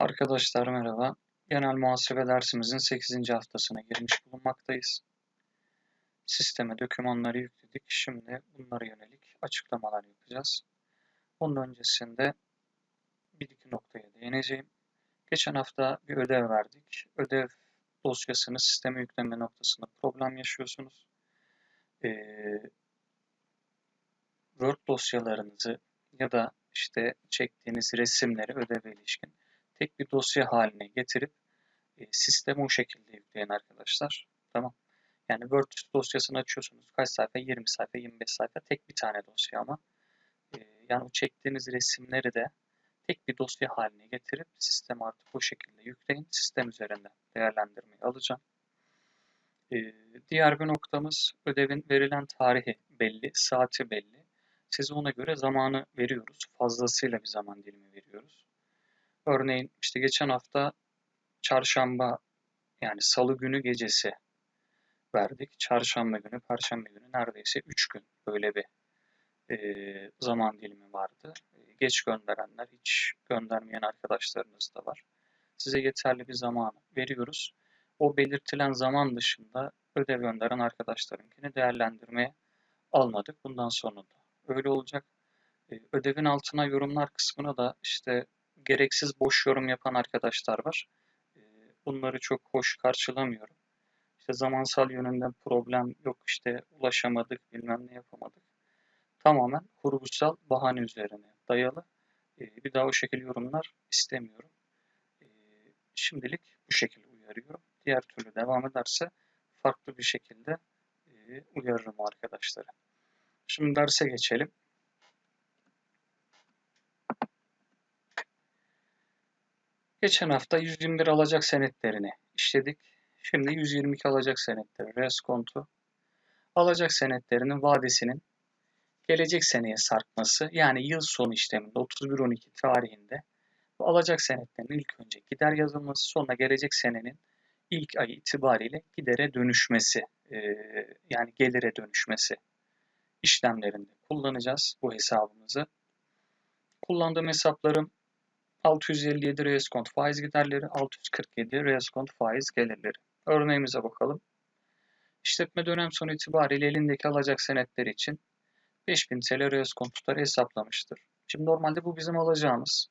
Arkadaşlar merhaba. Genel muhasebe dersimizin 8. haftasına girmiş bulunmaktayız. Sisteme dokümanları yükledik. Şimdi bunlara yönelik açıklamalar yapacağız. Onun öncesinde bir iki noktaya değineceğim. Geçen hafta bir ödev verdik. Ödev dosyasını sisteme yükleme noktasında problem yaşıyorsunuz. Ee, Word dosyalarınızı ya da işte çektiğiniz resimleri ödeve ilişkin tek bir dosya haline getirip e, sisteme o şekilde yükleyin arkadaşlar. Tamam. Yani Word dosyasını açıyorsunuz. Kaç sayfa? 20 sayfa, 25 sayfa. Tek bir tane dosya ama. E, yani o çektiğiniz resimleri de tek bir dosya haline getirip sisteme artık bu şekilde yükleyin. Sistem üzerinde değerlendirmeyi alacağım. E, diğer bir noktamız ödevin verilen tarihi belli, saati belli. Size ona göre zamanı veriyoruz. Fazlasıyla bir zaman dilimi veriyoruz. Örneğin işte geçen hafta çarşamba yani salı günü gecesi verdik. Çarşamba günü, perşembe günü neredeyse 3 gün böyle bir e, zaman dilimi vardı. Geç gönderenler, hiç göndermeyen arkadaşlarımız da var. Size yeterli bir zaman veriyoruz. O belirtilen zaman dışında ödev gönderen arkadaşlarınkini değerlendirmeye almadık. Bundan sonra da öyle olacak. Ödevin altına yorumlar kısmına da işte gereksiz boş yorum yapan arkadaşlar var. Ee, bunları çok hoş karşılamıyorum. İşte zamansal yönünden problem yok işte ulaşamadık bilmem ne yapamadık. Tamamen kurgusal bahane üzerine dayalı. Ee, bir daha o şekilde yorumlar istemiyorum. Ee, şimdilik bu şekilde uyarıyorum. Diğer türlü devam ederse farklı bir şekilde e, uyarırım arkadaşları. Şimdi derse geçelim. Geçen hafta 121 alacak senetlerini işledik. Şimdi 122 alacak senetleri reskontu. Alacak senetlerinin vadesinin gelecek seneye sarkması yani yıl sonu işleminde 31-12 tarihinde bu alacak senetlerin ilk önce gider yazılması sonra gelecek senenin ilk ayı itibariyle gidere dönüşmesi yani gelire dönüşmesi işlemlerinde kullanacağız bu hesabımızı. Kullandığım hesaplarım 657 reskont faiz giderleri, 647 reskont faiz gelirleri. Örneğimize bakalım. İşletme dönem sonu itibariyle elindeki alacak senetler için 5000 TL reskont tutarı hesaplamıştır. Şimdi normalde bu bizim alacağımız.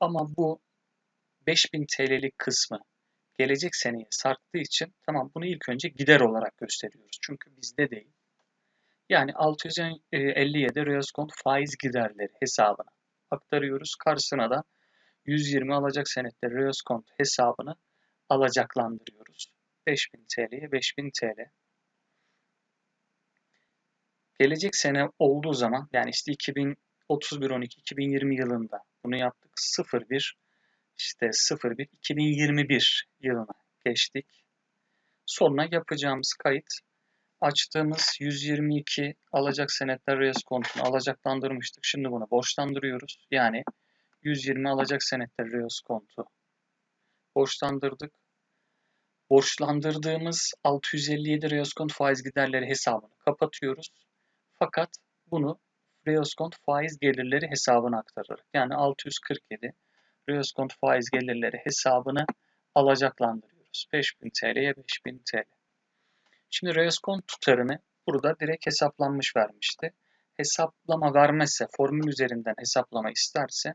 Ama bu 5000 TL'lik kısmı gelecek seneye sarktığı için tamam bunu ilk önce gider olarak gösteriyoruz. Çünkü bizde değil. Yani 657 reskont faiz giderleri hesabına aktarıyoruz. Karşısına da 120 alacak senetleri Röskont hesabını alacaklandırıyoruz. 5000 TL'ye 5000 TL. Gelecek sene olduğu zaman yani işte 2031 12 2020 yılında bunu yaptık. 01 işte 01 2021 yılına geçtik. Sonra yapacağımız kayıt açtığımız 122 alacak senetler reskontunu alacaklandırmıştık. Şimdi bunu borçlandırıyoruz. Yani 120 alacak senetler Rios kontu borçlandırdık. Borçlandırdığımız 657 Rios kont faiz giderleri hesabını kapatıyoruz. Fakat bunu kont faiz gelirleri hesabına aktarır. Yani 647 Rios kont faiz gelirleri hesabını alacaklandırıyoruz. 5000 TL'ye 5000 TL. Şimdi kont tutarını burada direkt hesaplanmış vermişti. Hesaplama vermezse, formül üzerinden hesaplama isterse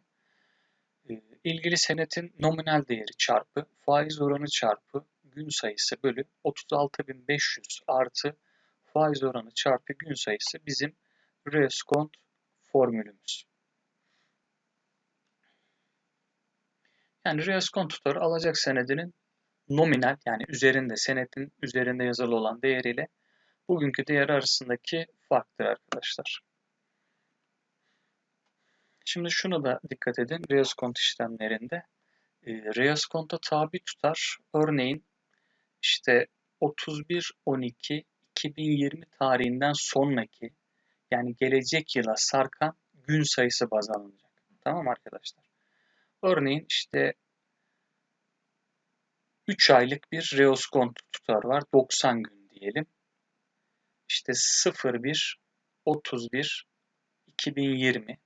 ilgili senetin nominal değeri çarpı faiz oranı çarpı gün sayısı bölü 36.500 artı faiz oranı çarpı gün sayısı bizim reskont formülümüz. Yani reskont tutarı alacak senedinin nominal yani üzerinde senetin üzerinde yazılı olan değeriyle bugünkü değer arasındaki farktır arkadaşlar. Şimdi şunu da dikkat edin Reoskont işlemlerinde. E, Reoskonta tabi tutar. Örneğin işte 31-12-2020 tarihinden sonraki yani gelecek yıla sarkan gün sayısı baz alınacak. Tamam arkadaşlar. Örneğin işte 3 aylık bir reoskont tutar var. 90 gün diyelim. İşte 01 31 2020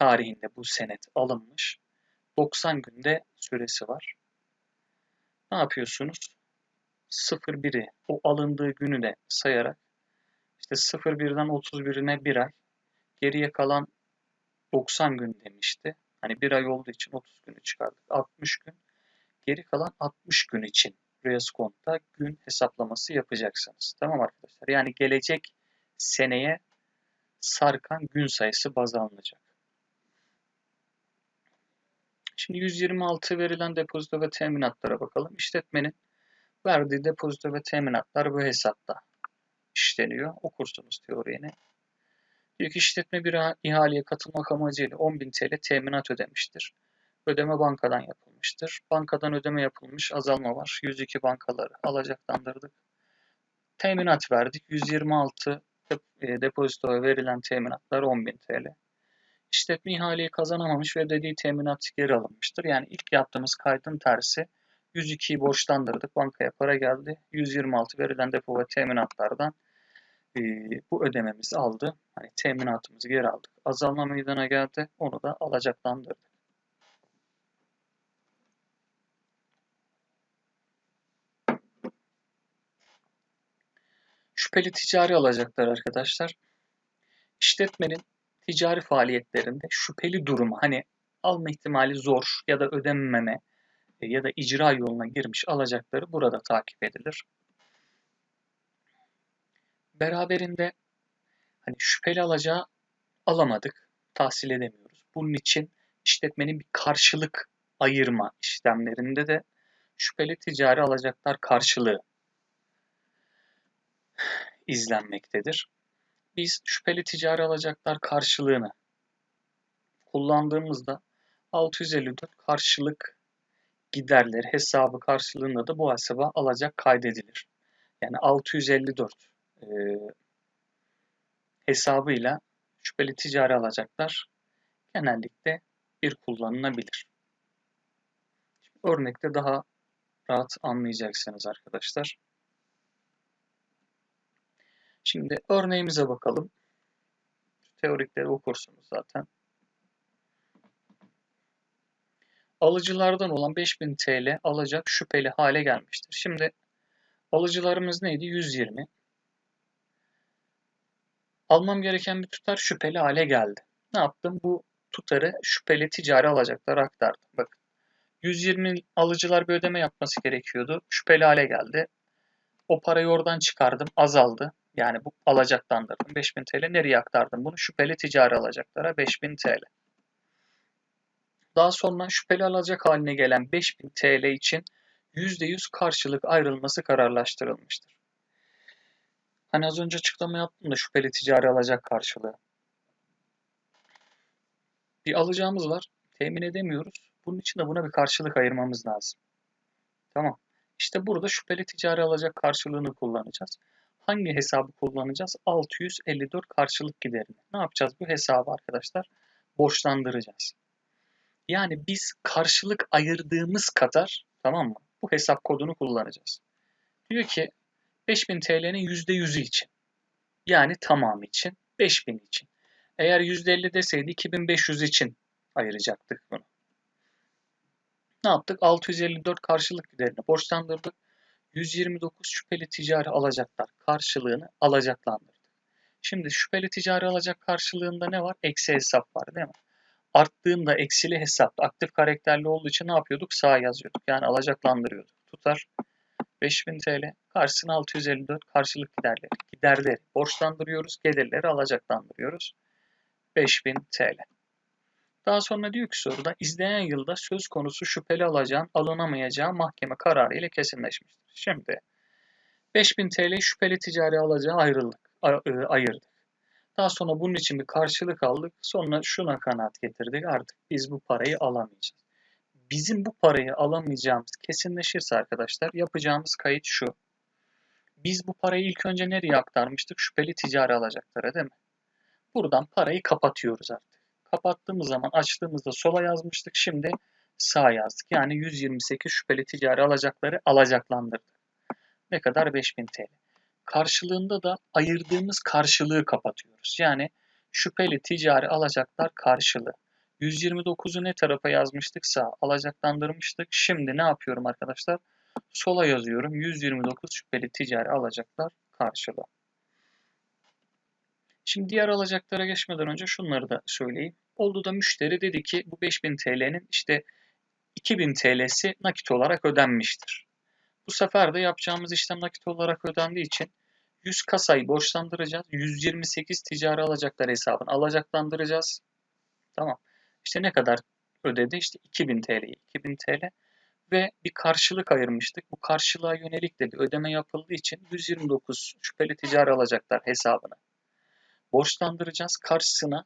tarihinde bu senet alınmış. 90 günde süresi var. Ne yapıyorsunuz? 01'i o alındığı günü de sayarak işte 01'den 31'ine bir ay geriye kalan 90 gün demişti. Hani bir ay olduğu için 30 günü çıkardık. 60 gün. Geri kalan 60 gün için Reascont'ta gün hesaplaması yapacaksınız. Tamam arkadaşlar. Yani gelecek seneye sarkan gün sayısı baz alınacak. Şimdi 126 verilen depozito ve teminatlara bakalım. İşletmenin verdiği depozito ve teminatlar bu hesapta işleniyor. Okursunuz teorini. Diyor ki işletme bir ihaleye katılmak amacıyla 10.000 TL teminat ödemiştir. Ödeme bankadan yapılmıştır. Bankadan ödeme yapılmış azalma var. 102 bankaları alacaklandırdık. Teminat verdik. 126 e, depozitoya verilen teminatlar 10.000 TL. İşletme ihaleyi kazanamamış ve dediği teminat geri alınmıştır. Yani ilk yaptığımız kaydın tersi 102'yi borçlandırdık. Bankaya para geldi. 126 verilen depo ve teminatlardan e, bu ödememizi aldı. Hani teminatımızı geri aldık. Azalma meydana geldi. Onu da alacaklandırdık. Şüpheli ticari alacaklar arkadaşlar. İşletmenin ticari faaliyetlerinde şüpheli durumu hani alma ihtimali zor ya da ödememe e, ya da icra yoluna girmiş alacakları burada takip edilir. Beraberinde hani şüpheli alacağı alamadık, tahsil edemiyoruz. Bunun için işletmenin bir karşılık ayırma işlemlerinde de şüpheli ticari alacaklar karşılığı izlenmektedir. Biz şüpheli ticari alacaklar karşılığını kullandığımızda 654 karşılık giderleri hesabı karşılığında da bu hesaba alacak kaydedilir. Yani 654 e, hesabıyla şüpheli ticari alacaklar genellikle bir kullanılabilir. Örnekte daha rahat anlayacaksınız arkadaşlar. Şimdi örneğimize bakalım. Teorikleri okursunuz zaten. Alıcılardan olan 5000 TL alacak şüpheli hale gelmiştir. Şimdi alıcılarımız neydi? 120. Almam gereken bir tutar şüpheli hale geldi. Ne yaptım? Bu tutarı şüpheli ticari alacaklara aktardım. Bakın 120 alıcılar bir ödeme yapması gerekiyordu. Şüpheli hale geldi. O parayı oradan çıkardım. Azaldı. Yani bu alacaklandırdım. 5000 TL nereye aktardım bunu? Şüpheli ticari alacaklara 5000 TL. Daha sonra şüpheli alacak haline gelen 5000 TL için %100 karşılık ayrılması kararlaştırılmıştır. Hani az önce açıklama yaptım da şüpheli ticari alacak karşılığı. Bir alacağımız var. Temin edemiyoruz. Bunun için de buna bir karşılık ayırmamız lazım. Tamam. İşte burada şüpheli ticari alacak karşılığını kullanacağız. Hangi hesabı kullanacağız? 654 karşılık giderini. Ne yapacağız bu hesabı arkadaşlar? Borçlandıracağız. Yani biz karşılık ayırdığımız kadar tamam mı? Bu hesap kodunu kullanacağız. Diyor ki 5000 TL'nin %100'ü için. Yani tamamı için. 5000 için. Eğer %50 deseydi 2500 için ayıracaktık bunu. Ne yaptık? 654 karşılık giderini borçlandırdık. 129 şüpheli ticari alacaklar karşılığını alacaklandırdık. Şimdi şüpheli ticari alacak karşılığında ne var? Eksi hesap var değil mi? Arttığında eksili hesapta aktif karakterli olduğu için ne yapıyorduk? Sağa yazıyorduk. Yani alacaklandırıyorduk. Tutar 5000 TL karşısına 654 karşılık giderleri. Giderleri borçlandırıyoruz. Gelirleri alacaklandırıyoruz. 5000 TL. Daha sonra diyor ki soruda izleyen yılda söz konusu şüpheli alacağın alınamayacağı mahkeme kararı ile kesinleşmiştir. Şimdi 5000 TL şüpheli ticari alacağı ayrıldık, e, ayırdık. Daha sonra bunun için bir karşılık aldık. Sonra şuna kanaat getirdik. Artık biz bu parayı alamayacağız. Bizim bu parayı alamayacağımız kesinleşirse arkadaşlar yapacağımız kayıt şu. Biz bu parayı ilk önce nereye aktarmıştık? Şüpheli ticari alacaklara değil mi? Buradan parayı kapatıyoruz artık. Kapattığımız zaman açtığımızda sola yazmıştık. Şimdi sağ yazdık. Yani 128 şüpheli ticari alacakları alacaklandırdık. Ne kadar? 5000 TL. Karşılığında da ayırdığımız karşılığı kapatıyoruz. Yani şüpheli ticari alacaklar karşılığı. 129'u ne tarafa yazmıştık? Sağ. Alacaklandırmıştık. Şimdi ne yapıyorum arkadaşlar? Sola yazıyorum. 129 şüpheli ticari alacaklar karşıla. Şimdi diğer alacaklara geçmeden önce şunları da söyleyeyim. Oldu da müşteri dedi ki bu 5000 TL'nin işte 2000 TL'si nakit olarak ödenmiştir. Bu sefer de yapacağımız işlem nakit olarak ödendiği için 100 kasayı borçlandıracağız. 128 ticari alacaklar hesabını alacaklandıracağız. Tamam. İşte ne kadar ödedi? İşte 2000 TL. 2000 TL ve bir karşılık ayırmıştık. Bu karşılığa yönelik de bir ödeme yapıldığı için 129 şüpheli ticari alacaklar hesabını borçlandıracağız. Karşısına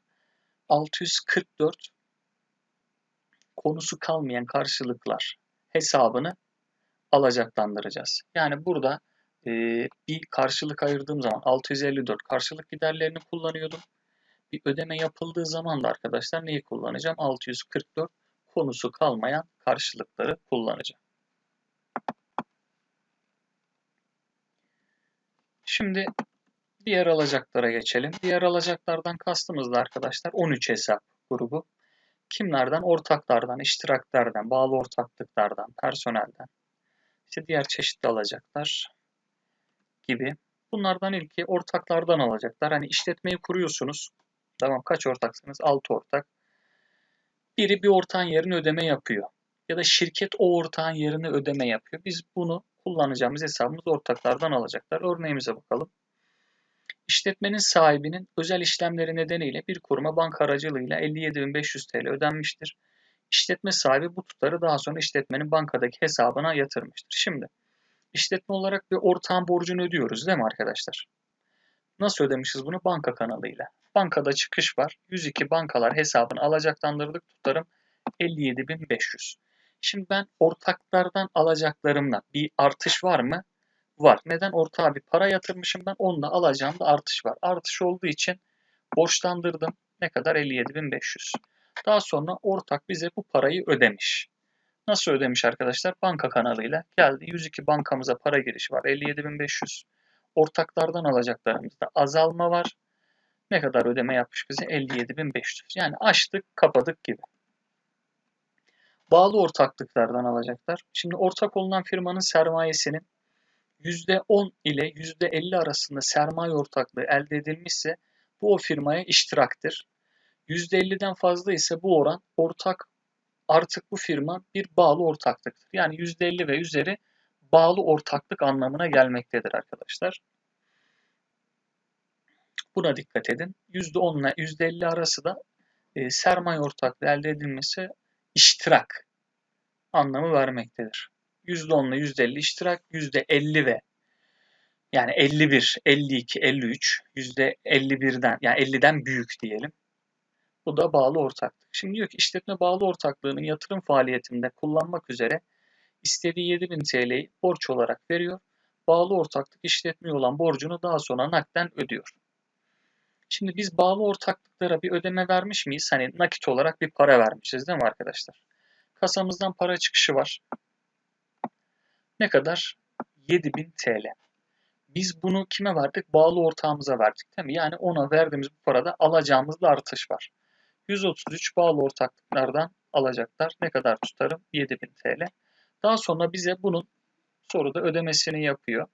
644 konusu kalmayan karşılıklar hesabını alacaklandıracağız. Yani burada e, bir karşılık ayırdığım zaman 654 karşılık giderlerini kullanıyordum. Bir ödeme yapıldığı zaman da arkadaşlar neyi kullanacağım? 644 konusu kalmayan karşılıkları kullanacağım. Şimdi diğer alacaklara geçelim. Diğer alacaklardan kastımız da arkadaşlar 13 hesap grubu. Kimlerden? Ortaklardan, iştiraklerden, bağlı ortaklıklardan, personelden, işte diğer çeşitli alacaklar gibi. Bunlardan ilki ortaklardan alacaklar. Hani işletmeyi kuruyorsunuz. Tamam kaç ortaksınız? 6 ortak. Biri bir ortağın yerine ödeme yapıyor. Ya da şirket o ortağın yerine ödeme yapıyor. Biz bunu kullanacağımız hesabımız ortaklardan alacaklar. Örneğimize bakalım. İşletmenin sahibinin özel işlemleri nedeniyle bir kuruma banka aracılığıyla 57.500 TL ödenmiştir. İşletme sahibi bu tutarı daha sonra işletmenin bankadaki hesabına yatırmıştır. Şimdi işletme olarak bir ortağın borcunu ödüyoruz değil mi arkadaşlar? Nasıl ödemişiz bunu? Banka kanalıyla. Bankada çıkış var. 102 bankalar hesabını alacaklandırdık. Tutarım 57.500. Şimdi ben ortaklardan alacaklarımla bir artış var mı? Var. Neden? Ortağa bir para yatırmışım ben. Onunla alacağımda artış var. Artış olduğu için borçlandırdım. Ne kadar? 57.500. Daha sonra ortak bize bu parayı ödemiş. Nasıl ödemiş arkadaşlar? Banka kanalıyla geldi. 102 bankamıza para girişi var. 57.500. Ortaklardan alacaklarımızda azalma var. Ne kadar ödeme yapmış bize? 57.500. Yani açtık, kapadık gibi. Bağlı ortaklıklardan alacaklar. Şimdi ortak olunan firmanın sermayesinin %10 ile %50 arasında sermaye ortaklığı elde edilmişse bu o firmaya iştiraktır. %50'den fazla ise bu oran ortak artık bu firma bir bağlı ortaklıktır. Yani %50 ve üzeri bağlı ortaklık anlamına gelmektedir arkadaşlar. Buna dikkat edin. %10 ile %50 arası da e, sermaye ortaklığı elde edilmesi iştirak anlamı vermektedir. %10 ile %50 iştirak, %50 ve yani 51, 52, 53, %51'den yani 50'den büyük diyelim. Bu da bağlı ortaklık. Şimdi diyor ki işletme bağlı ortaklığının yatırım faaliyetinde kullanmak üzere istediği 7000 TL'yi borç olarak veriyor. Bağlı ortaklık işletmeye olan borcunu daha sonra nakden ödüyor. Şimdi biz bağlı ortaklıklara bir ödeme vermiş miyiz? Hani nakit olarak bir para vermişiz değil mi arkadaşlar? Kasamızdan para çıkışı var. Ne kadar? 7000 TL. Biz bunu kime verdik? Bağlı ortağımıza verdik değil mi? Yani ona verdiğimiz bu parada alacağımızda artış var. 133 bağlı ortaklıklardan alacaklar. Ne kadar tutarım? 7000 TL. Daha sonra bize bunun soruda ödemesini yapıyor.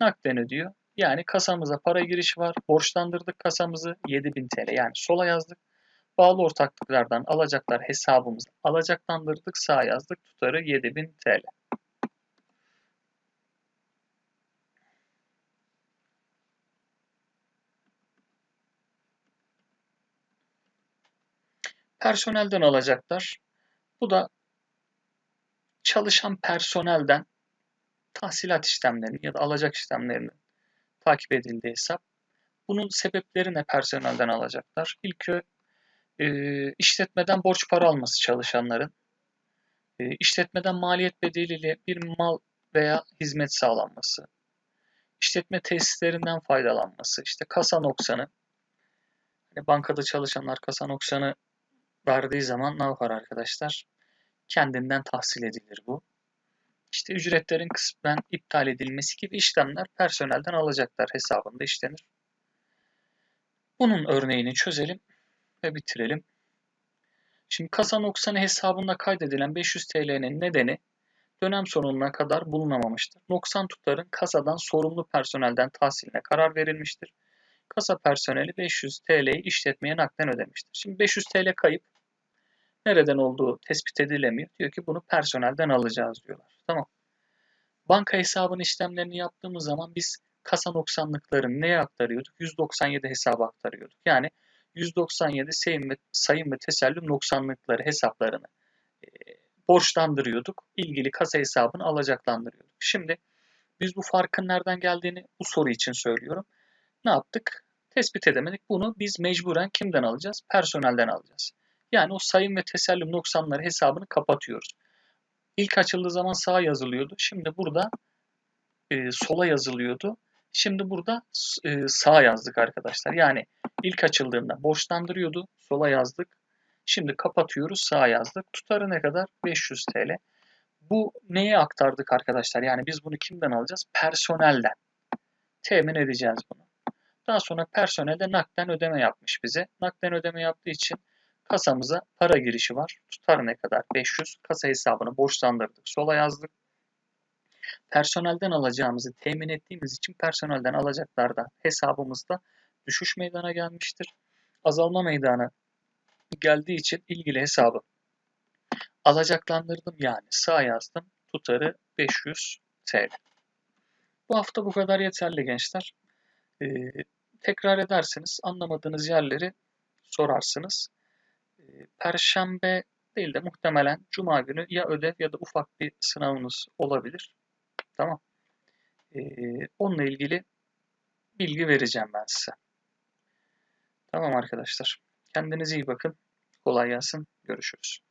Nakden ödüyor. Yani kasamıza para girişi var. Borçlandırdık kasamızı 7000 TL. Yani sola yazdık. Bağlı ortaklıklardan alacaklar hesabımızı alacaklandırdık. Sağ yazdık. Tutarı 7000 TL. Personelden alacaklar. Bu da çalışan personelden tahsilat işlemlerinin ya da alacak işlemlerinin takip edildiği hesap. Bunun sebepleri ne personelden alacaklar? İlki e, işletmeden borç para alması çalışanların. E, işletmeden maliyet bedeliyle bir mal veya hizmet sağlanması. İşletme tesislerinden faydalanması. işte kasa noksanı. Yani bankada çalışanlar kasa noksanı verdiği zaman ne yapar arkadaşlar? Kendinden tahsil edilir bu. İşte ücretlerin kısmen iptal edilmesi gibi işlemler personelden alacaklar hesabında işlenir. Bunun örneğini çözelim ve bitirelim. Şimdi kasa noksanı hesabında kaydedilen 500 TL'nin nedeni dönem sonuna kadar bulunamamıştır. Noksan tutarın kasadan sorumlu personelden tahsiline karar verilmiştir. Kasa personeli 500 TL'yi işletmeye nakden ödemiştir. Şimdi 500 TL kayıp nereden olduğu tespit edilemiyor. Diyor ki bunu personelden alacağız diyorlar. Tamam. Banka hesabının işlemlerini yaptığımız zaman biz kasa noksanlıklarını neye aktarıyorduk? 197 hesaba aktarıyorduk. Yani 197 sayım ve, sayım ve tesellüm noksanlıkları hesaplarını e, borçlandırıyorduk. İlgili kasa hesabını alacaklandırıyorduk. Şimdi biz bu farkın nereden geldiğini bu soru için söylüyorum. Ne yaptık? Tespit edemedik. Bunu biz mecburen kimden alacağız? Personelden alacağız. Yani o sayım ve tesellüm noksanları hesabını kapatıyoruz. İlk açıldığı zaman sağa yazılıyordu. Şimdi burada e, sola yazılıyordu. Şimdi burada e, sağa yazdık arkadaşlar. Yani ilk açıldığında borçlandırıyordu. Sola yazdık. Şimdi kapatıyoruz. Sağa yazdık. Tutarı ne kadar? 500 TL. Bu neye aktardık arkadaşlar? Yani biz bunu kimden alacağız? Personelden. Temin edeceğiz bunu. Daha sonra personel de nakden ödeme yapmış bize. Nakden ödeme yaptığı için kasamıza para girişi var. Tutar ne kadar? 500. Kasa hesabını borçlandırdık. Sola yazdık. Personelden alacağımızı temin ettiğimiz için personelden alacaklarda hesabımızda düşüş meydana gelmiştir. Azalma meydana geldiği için ilgili hesabı alacaklandırdım yani sağ yazdım. Tutarı 500 TL. Bu hafta bu kadar yeterli gençler. Ee, tekrar edersiniz. Anlamadığınız yerleri sorarsınız. Perşembe değil de muhtemelen Cuma günü ya ödev ya da ufak bir sınavınız olabilir. Tamam. Ee, onunla ilgili bilgi vereceğim ben size. Tamam arkadaşlar. Kendinize iyi bakın. Kolay gelsin. Görüşürüz.